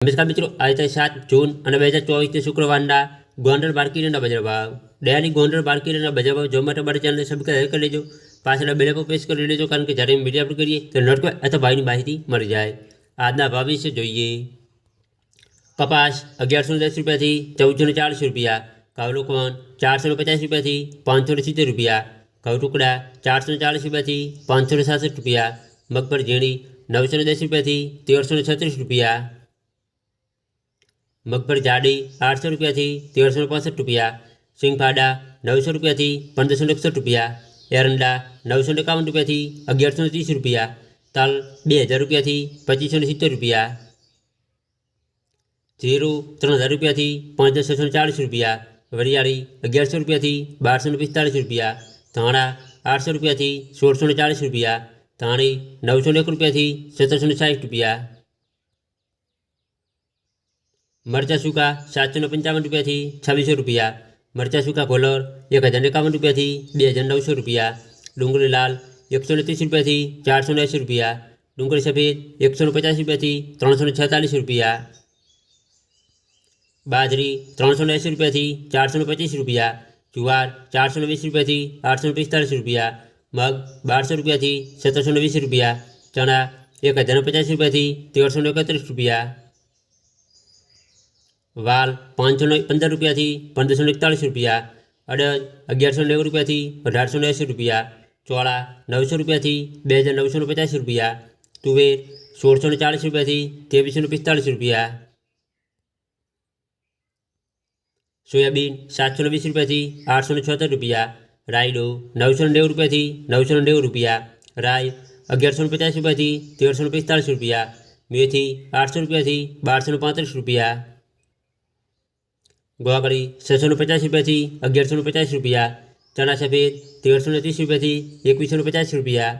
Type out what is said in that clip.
નમસ્કાર મિત્રો આજે સાત જૂન અને બે હજાર ચોવીસથી શુક્રવારના ગોંડલ માર્કેટના બજાર ભાવ દયાની ગોંડલ માર્કેટના બજાર ભાવ જોવા માટે અમારી ચેનલને સબસ્ક્રાઈબ કરી લેજો પાછળ બેલ પર પ્રેસ કરી લેજો કારણ કે જ્યારે મીડિયા અપલોડ કરીએ તો નોટકો અથવા ભાવની માહિતી મળી જાય આજના ભાવ વિશે જોઈએ કપાસ અગિયારસો દસ રૂપિયાથી ચૌદસો ને ચાલીસ રૂપિયા કાવલોકોન ચારસો ને પચાસ રૂપિયાથી પાંચસો ને સિત્તેર રૂપિયા ઘઉં ટુકડા ચારસો ને ચાલીસ રૂપિયાથી પાંચસો ને સાસઠ રૂપિયા મગફળી ઝીણી નવસો ને દસ રૂપિયાથી તેરસો ને છત્રીસ રૂપિયા મગફળી જાડી આઠસો રૂપિયાથી તેરસો ને પાસઠ રૂપિયા સિંગફાડા નવસો રૂપિયાથી પંદરસો ને એકસઠ રૂપિયા એરંડા નવસો ને એકાવન રૂપિયાથી અગિયારસો ને ત્રીસ રૂપિયા તલ બે હજાર રૂપિયાથી પચીસો ને સિત્તેર રૂપિયા જીરું ત્રણ હજાર રૂપિયાથી પાંચ હજાર છસો ને ચાલીસ રૂપિયા વરિયાળી અગિયારસો રૂપિયાથી બારસો ને પિસ્તાળીસ રૂપિયા ધાણા આઠસો રૂપિયાથી સોળસો ને ચાલીસ રૂપિયા ધાણી નવસો ને એક રૂપિયાથી સત્તરસો ને સાઠ રૂપિયા મરચા સૂકા સાતસો ને પંચાવન રૂપિયાથી છવ્વીસો રૂપિયા મરચા સૂકા કોલર એક હજાર એકાવન રૂપિયાથી બે હજાર નવસો રૂપિયા ડુંગળી લાલ એકસો ને ત્રીસ રૂપિયાથી ચારસો ને એંસી રૂપિયા ડુંગળી સફેદ એકસો ને પચાસ રૂપિયાથી ત્રણસો ને છેતાલીસ રૂપિયા બાજરી ત્રણસો ને એંસી રૂપિયાથી ચારસો ને પચીસ રૂપિયા જુવાર ચારસો ને વીસ રૂપિયાથી આઠસો ને પિસ્તાલીસ રૂપિયા મગ બારસો રૂપિયાથી સત્તરસો ને વીસ રૂપિયા ચણા એક હજાર ને પચાસ રૂપિયાથી તેરસો ને એકત્રીસ રૂપિયા વાલ પાંચસો ને પંદર રૂપિયાથી પંદરસો ને એકતાળીસ રૂપિયા અડદ અગિયારસો નેવું રૂપિયાથી અઢારસો ને એંસી રૂપિયા ચોળા નવસો રૂપિયાથી બે હજાર નવસો ને પચાસ રૂપિયા તુવેર સોળસો ને ચાલીસ રૂપિયાથી ત્રેવીસો ને પિસ્તાળીસ રૂપિયા સોયાબીન સાતસો ને વીસ રૂપિયાથી આઠસો ને છોતેર રૂપિયા રાયડો નવસો ને નેવું રૂપિયાથી નવસો ને નેવું રૂપિયા રાય અગિયારસો ને પચાસ રૂપિયાથી તેરસો ને પિસ્તાળીસ રૂપિયા મેથી આઠસો રૂપિયાથી બારસો ને પાંત્રીસ રૂપિયા ગોવાકળી છસોને પચાસ રૂપિયાથી અગિયારસોને પચાસ રૂપિયા ચણા સફેદ તેરસોને ત્રીસ રૂપિયાથી એકવીસોને પચાસ રૂપિયા